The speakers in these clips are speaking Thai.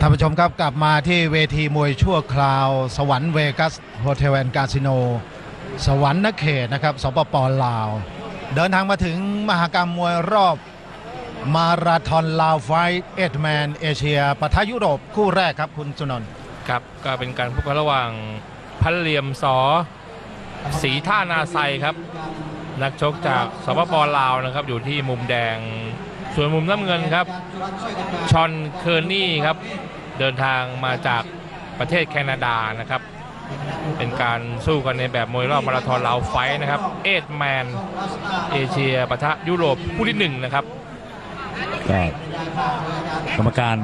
ท่านผู้ชมครับกลับมาที่เวทีมวยชั่วคราว สวรรค์เวกัสโฮเทลแอนด์คาสิโน สวรรค์นเขตนะครับสปปลาว เดินทางมาถึงมหกรรมมวยรอบมาราธอนลาวไฟเอ็ดแมนเอเชียปะทะยุโรปคู่แรกครับคุณสุนนท์ครับก็เป็นการพบกันระหว่างพันเหลี่ยมสอสีท่านาไซครับ นักชกจากสปปลาวนะครับ อยู่ที่มุมแดง ส่วนมุมน้ำเงินครับชอนเคอร์นี่ครับ เดินทางมาจากประเทศแคนาดานะครับ เป็นการสู้กันในแบบมวยรอบมาราธอนลาวไฟท์นะครับ เอทแมน เอเชียปะทะยุโรปคู่ที่หนึ่งนะครับก็กรรมการ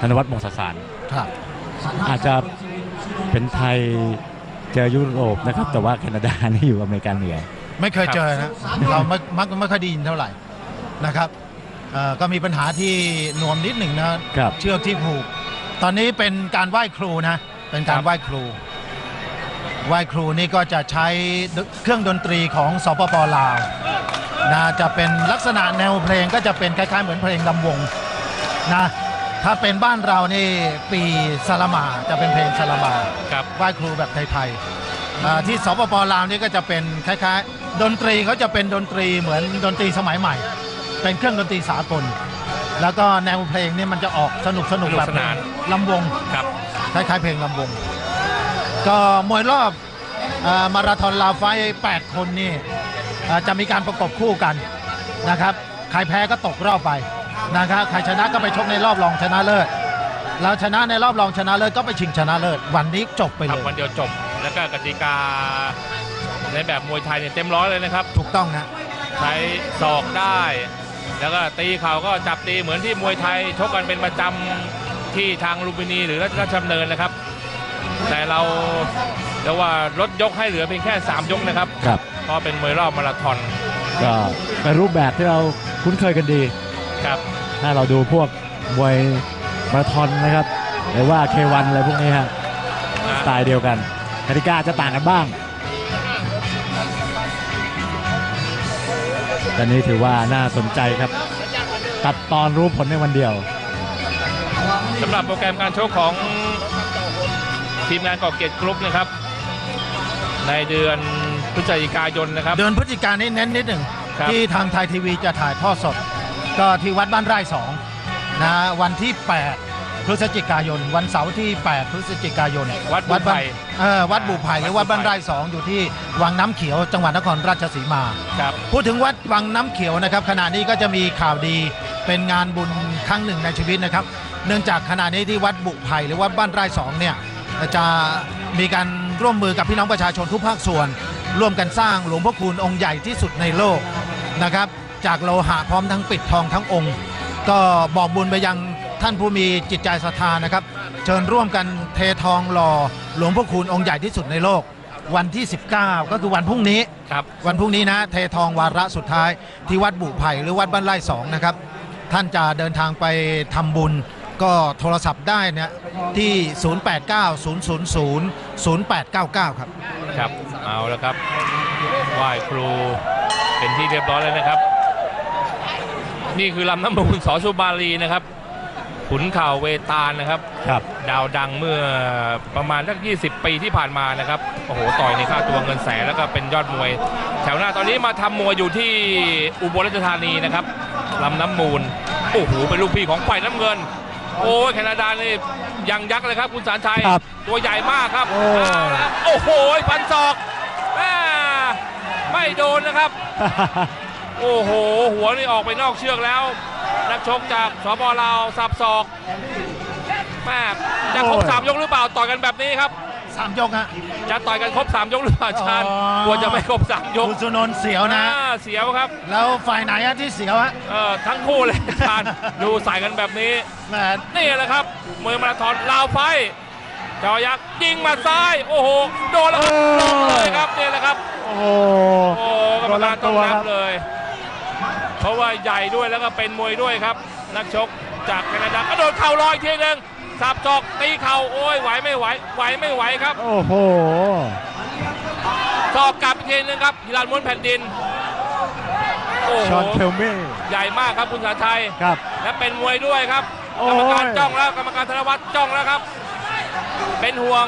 ธนวัฒน์มงสสารครับอาจจะเป็นไทยเจอยุโรปนะครับ แต่ว่าแคนาดานี่อยู่อเมริกาเหนือ ไม่เคยเจอนะเราไม่มักไม่ค่อยได้ยินเท่าไหร่นะครับเอ่อก็มีปัญหาที่นวมนิดหนึ่งนะครับ เชือกที่ผูก ตอนนี้เป็นการไหว้ครูนะ เป็นการครับไหว้ครู ไหว้ครูนี่ก็จะใช้เครื่องดนตรีของสปปลาวนะจะเป็นลักษณะแนวเพลงก็จะเป็นคล้ายๆเหมือนเพลงลำวงนะถ้าเป็นบ้านเรานี่ปีสลามาจะเป็นเพลงสลามาครับ ไหว้ครูแบบไทยๆ อ่าที่สปปลาวนี่ก็จะเป็นคล้ายๆ ดนตรีเขาจะเป็นดนตรีเหมือนดนตรีสมัยใหม่ เป็นเครื่องดนตรีสากล แล้วก็แนวเพลงนี่มันจะออกสนุกสนุกสนุกแบบสนาน ลำวง ครับ คล้ายๆเพลงลำวง ก็มวยรอบเออมาราธอนลาวไฟท์8คนนี่เอ่อจะมีการประกบคู่กันนะครับ ใครแพ้ก็ตกรอบไปนะครับ ใครชนะก็ไปชกในรอบรองชนะเลิศเราชนะในรอบรองชนะเลิศก็ไปชิงชนะเลิศ วันนี้จบไปคเลรับยวันเดียวจบ แล้วก็กติกาในแบบมวยไทยเนี่ยเต็มร้อยเลยนะครับ ถูกต้องนะ ใช้ศอกได้ แล้วก็ตีเข่าก็จับตีเหมือนที่มวยไทยชกกันเป็นประจำที่ทางลุมพินีหรือราชดำเนินนะครับ แต่เราเรียกว่าลดยกให้เหลือเพียงแค่ 3 ยกนะครับครับ เพราะเป็นมวยรอบมาราธอนก็เป็นรูปแบบที่เราคุ้นเคยกันดี ครับ ถ้าเราดูพวกมวยมาราธอนนะครับหรือว่าเควันอะไรพวกนี้ฮะสไตล์เดียวกัน กติกาจะต่างกันบ้างตอนนี้ถือว่าน่าสนใจครับ ตัดตอนรู้ผลในวันเดียวสำหรับโปรแกรมการชกของทีมงานก่อเกียรติกรุ๊ปนะครับ ในเดือนพฤศจิกายนนะครับ เดือนพฤศจิกายนนี้เน้นนิดหนึ่งครับ ที่ทางไทยทีวีจะถ่ายทอดสด ก็ที่วัดบ้านไร่สองนะวันที่ 8 พฤศจิกายน วันเสาร์ที่ 8 พฤศจิกายนวัดบุบ้านไผ่เออวัดบุไผ่หรือวัดบ้านไร่สองอยู่ที่วังน้ำเขียวจังหวัดนครราชสีมาครับ พูดถึงวัดวังน้ำเขียวนะครับ ขณะนี้ก็จะมีข่าวดีเป็นงานบุญครั้งหนึ่งในชีวิตนะครับ เนื่องจากขณะนี้ที่วัดบุไผ่หรือวัดบ้านไร่สองเนี่ยจะมีการร่วมมือกับพี่น้องประชาชนทุกภาคส่วน ร่วมกันสร้างหลวงพ่อคูณองค์ใหญ่ที่สุดในโลกนะครับ จากโลหะพร้อมทั้งปิดทองทั้งองค์ ก็บอกบุญไปยัง ท่านผู้มีจิตใจศรัทธานะครับ เชิญร่วมกันเททองหล่อหลวงพ่อคูณองค์ใหญ่ที่สุดในโลก วันที่ 19 ก็คือวันพรุ่งนี้ครับ วันพรุ่งนี้นะเททองวาระสุดท้ายที่วัดบุไผ่หรือวัดบ้านไร่สองนะครับ ท่านจะเดินทางไปทำบุญ ก็โทรศัพท์ได้เนี่ยที่ 0890000899 ครับ ครับเอาแล้วครับไหว้ครูเป็นที่เรียบร้อยแล้วนะครับ นี่คือลำน้ำมูลสอสุบาลีนะครับ ขุนเข่าเวตาลนะครับครับ ดาวดังเมื่อประมาณสัก 20 ปีที่ผ่านมานะครับ โอ้โห ต่อยในค่าตัวเงินแสนแล้วก็เป็นยอดมวย แถวหน้าตอนนี้มาทำมวยอยู่ที่อุบลราชธานีนะครับลำน้ำมูล โอ้โห เป็นลูกพี่ของฝ่ายน้ำเงิน โอ้ยแคนาดานี่ยังยักษ์เลยครับ คุณสารชัยครับตัวใหญ่มากครับ โอ้เอาละโอ้โหพันศอกแม่ไม่โดนนะครับ โอ้โห หัวนี่ออกไปนอกเชือกแล้ว นักชกจากสปลาวสับศอกแม่จะครบโอ้ยสามยกหรือเปล่าต่อยกันแบบนี้ครับ3ยกฮะจะต่อยกันครบสามยกหรือเปล่าอาจารย์อ๋อกลัวจะไม่ครบสามยกคุณสุนนท์เสียวนะอ่าเสียวครับ แล้วฝ่ายไหนฮะที่เสียวฮะเอ่อทั้งคู่เลยอาจารย์ดูใส่กันแบบนี้แหมนี่แหละครับมวยมาราธอนลาวไฟท์จอยักษ์ยิงมาซ้าย โอ้โหโดนแล้วครับลงเลยครับนี่แหละครับ โอ้โหโอ้กรรมการต้องโดนลำตัวนัครับบเลยเพ ราะว่าใหญ่ด้วยแล้วก็เป็นมวยด้วยครับ นักชกจากแคนาดากระโดดเข่าลอยอีกทีหนึ่งสับจอกตีเข่าโอ้ยไหวไม่ไหวไหวไม่ไหวครับโอ้โหสอบกลับอีกทีหนึงครับฮิรันม้วนแผ่นดินโอ้โหชอนเคลเม่ใหญ่มากครับคุณสาชัยครับ และเป็นมวยด้วยครับโอ้กรยรมการจ้องแล้วกรรมการธนวัฒน์จ้องแล้วครับ เป็นห่วง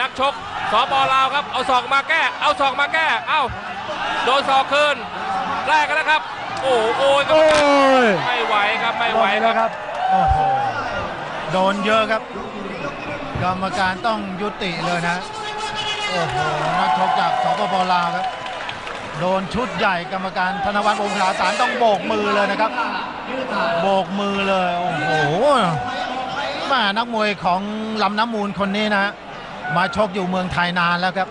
นักชกสปลาวครับ เอาศอกมาแก้ เอาศอกมาแก้ เอ้าโดนศอกคืนแลกกันแล้วครับ โอ้โหโอ้ยไม่ไหวครับไม่ไหวคแล้รับวครับโอ้โหโดนเยอะครับ กรรมการต้องยุติเลยนะ โอ้โหนักชกจากสปปลาวครับ โดนชุดใหญ่กรรมการธนวัฒน์วงศาสารต้องโบกมือเลยนะครับ โบกมือเลย โอ้โหม่นักมวยของลำน้ำมูลคนนี้นะ มาชกอยู่เมืองไทยนานแล้วครับ